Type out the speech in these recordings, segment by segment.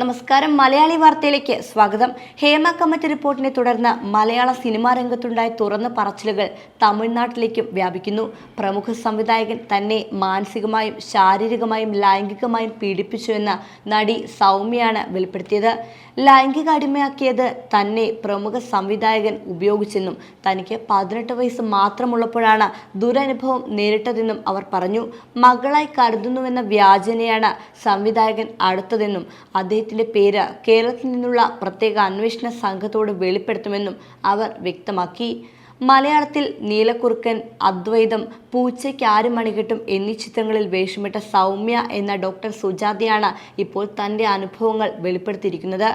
നമസ്കാരം. മലയാളി വാർത്തയിലേക്ക് സ്വാഗതം. ഹേമ കമ്മിറ്റി റിപ്പോർട്ടിനെ തുടർന്ന് മലയാള സിനിമാ രംഗത്തുണ്ടായ തുറന്ന പറച്ചിലുകൾ തമിഴ്നാട്ടിലേക്കും വ്യാപിക്കുന്നു. പ്രമുഖ സംവിധായകൻ തന്നെ മാനസികമായും ശാരീരികമായും ലൈംഗികമായും പീഡിപ്പിച്ചുവെന്ന നടി സൗമ്യയാണ് വെളിപ്പെടുത്തിയത്. ലൈംഗിക അടിമയാക്കിയത് തന്നെ പ്രമുഖ സംവിധായകൻ ഉപയോഗിച്ചെന്നും തനിക്ക് പതിനെട്ട് വയസ്സ് മാത്രമുള്ളപ്പോഴാണ് ദുരനുഭവം നേരിട്ടതെന്നും അവർ പറഞ്ഞു. മകളായി കരുതുന്നുവെന്ന വ്യാജനയാണ് സംവിധായകൻ അടുത്തതെന്നും അദ്ദേഹത്തിന്റെ പേര് കേരളത്തിൽ നിന്നുള്ള പ്രത്യേക അന്വേഷണ സംഘത്തോട് വെളിപ്പെടുത്തുമെന്നും അവർ വ്യക്തമാക്കി. മലയാളത്തിൽ നീലക്കുറുക്കൻ അദ്വൈതം പൂച്ചയ്ക്ക് ആരും മണികെട്ടും എന്നീ ചിത്രങ്ങളിൽ വേഷമിട്ട സൗമ്യ എന്ന ഡോക്ടർ സുജാതയാണ് ഇപ്പോൾ തന്റെ അനുഭവങ്ങൾ വെളിപ്പെടുത്തിയിരിക്കുന്നത്.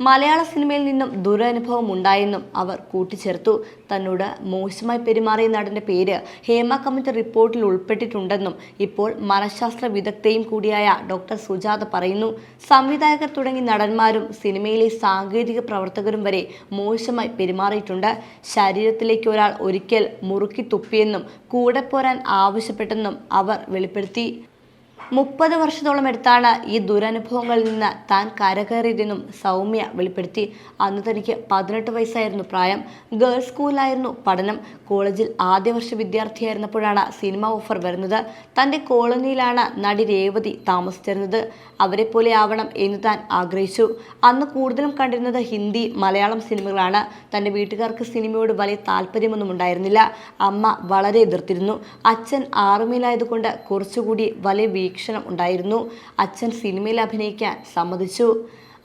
മലയാള സിനിമയിൽ നിന്നും ദുരനുഭവം ഉണ്ടായെന്നും അവർ കൂട്ടിച്ചേർത്തു. തന്നോട് മോശമായി പെരുമാറിയ നടന്റെ പേര് ഹേമ കമ്മിറ്റി റിപ്പോർട്ടിൽ ഉൾപ്പെട്ടിട്ടുണ്ടെന്നും ഇപ്പോൾ മനഃശാസ്ത്ര വിദഗ്ധയും കൂടിയായ ഡോക്ടർ സുജാത പറയുന്നു. സംവിധായകർ തുടങ്ങി നടന്മാരും സിനിമയിലെ സാങ്കേതിക പ്രവർത്തകരും വരെ മോശമായി പെരുമാറിയിട്ടുണ്ട്. ശരീരത്തിലേക്ക് ഒരാൾ ഒരിക്കൽ മുറുക്കി തുപ്പിയെന്നും കൂടെ പോരാൻ ആവശ്യപ്പെട്ടെന്നും അവർ വെളിപ്പെടുത്തി. മുപ്പത് വർഷത്തോളം എടുത്താണ് ഈ ദുരനുഭവങ്ങളിൽ നിന്ന് താൻ കരകയറിയതെന്നും സൗമ്യ വെളിപ്പെടുത്തി. അന്ന് തനിക്ക് പതിനെട്ട് വയസ്സായിരുന്നു പ്രായം. ഗേൾസ് സ്കൂളിലായിരുന്നു പഠനം. കോളേജിൽ ആദ്യ വർഷ വിദ്യാർത്ഥിയായിരുന്നപ്പോഴാണ് സിനിമ ഓഫർ വരുന്നത്. തന്റെ കോളനിയിലാണ് നടി രേവതി താമസിച്ചിരുന്നത്. അവരെ പോലെ ആവണം എന്ന് താൻ ആഗ്രഹിച്ചു. അന്ന് കൂടുതലും കണ്ടിരുന്നത് ഹിന്ദി മലയാളം സിനിമകളാണ്. തന്റെ വീട്ടുകാർക്ക് സിനിമയോട് വലിയ താല്പര്യമൊന്നും ഉണ്ടായിരുന്നില്ല. അമ്മ വളരെ എതിർത്തിരുന്നു. അച്ഛൻ ആർമിയിലായതുകൊണ്ട് കുറച്ചുകൂടി വലിയ വീക്ഷണം ഉണ്ടായിരുന്നു. അച്ഛൻ സിനിമയിൽ അഭിനയിക്കാൻ സമ്മതിച്ചു.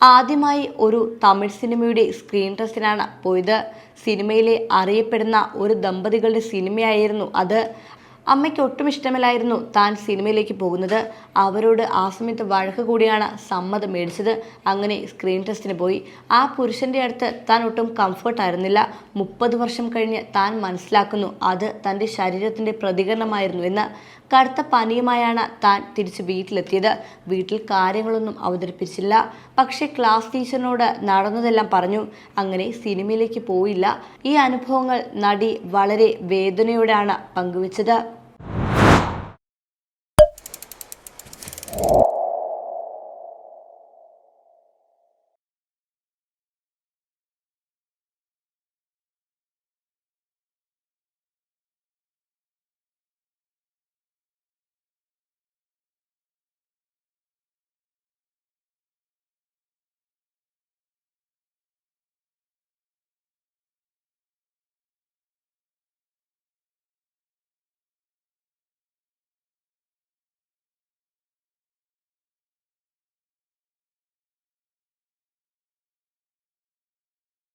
ആദ്യമായി ഒരു തമിഴ് സിനിമയുടെ സ്ക്രീൻ ടെസ്റ്റിനാണ് പോയത്. സിനിമയിലെ അറിയപ്പെടുന്ന ഒരു ദമ്പതികളുടെ സിനിമയായിരുന്നു അത്. അമ്മയ്ക്ക് ഒട്ടും ഇഷ്ടമില്ലായിരുന്നു താൻ സിനിമയിലേക്ക് പോകുന്നത്. അവരോട് ആ സമയത്ത് വഴക്ക് കൂടിയാണ് സമ്മതം മേടിച്ചത്. അങ്ങനെ സ്ക്രീൻ ടെസ്റ്റിന് പോയി. ആ പുരുഷന്റെ അടുത്ത് താൻ ഒട്ടും കംഫർട്ടായിരുന്നില്ല മുപ്പത് വർഷം കഴിഞ്ഞ് താൻ മനസ്സിലാക്കുന്നു. അത് തന്റെ ശരീരത്തിന്റെ പ്രതികരണമായിരുന്നു എന്ന്. കടുത്ത പനിയുമായാണ് താൻ തിരിച്ച് വീട്ടിലെത്തിയത്. വീട്ടിൽ കാര്യങ്ങളൊന്നും അവതരിപ്പിച്ചില്ല. പക്ഷേ ക്ലാസ് ടീച്ചറിനോട് നടന്നതെല്ലാം പറഞ്ഞു. അങ്ങനെ സിനിമയിലേക്ക് പോയില്ല. ഈ അനുഭവങ്ങൾ നടി വളരെ വേദനയോടെയാണ് പങ്കുവച്ചത്.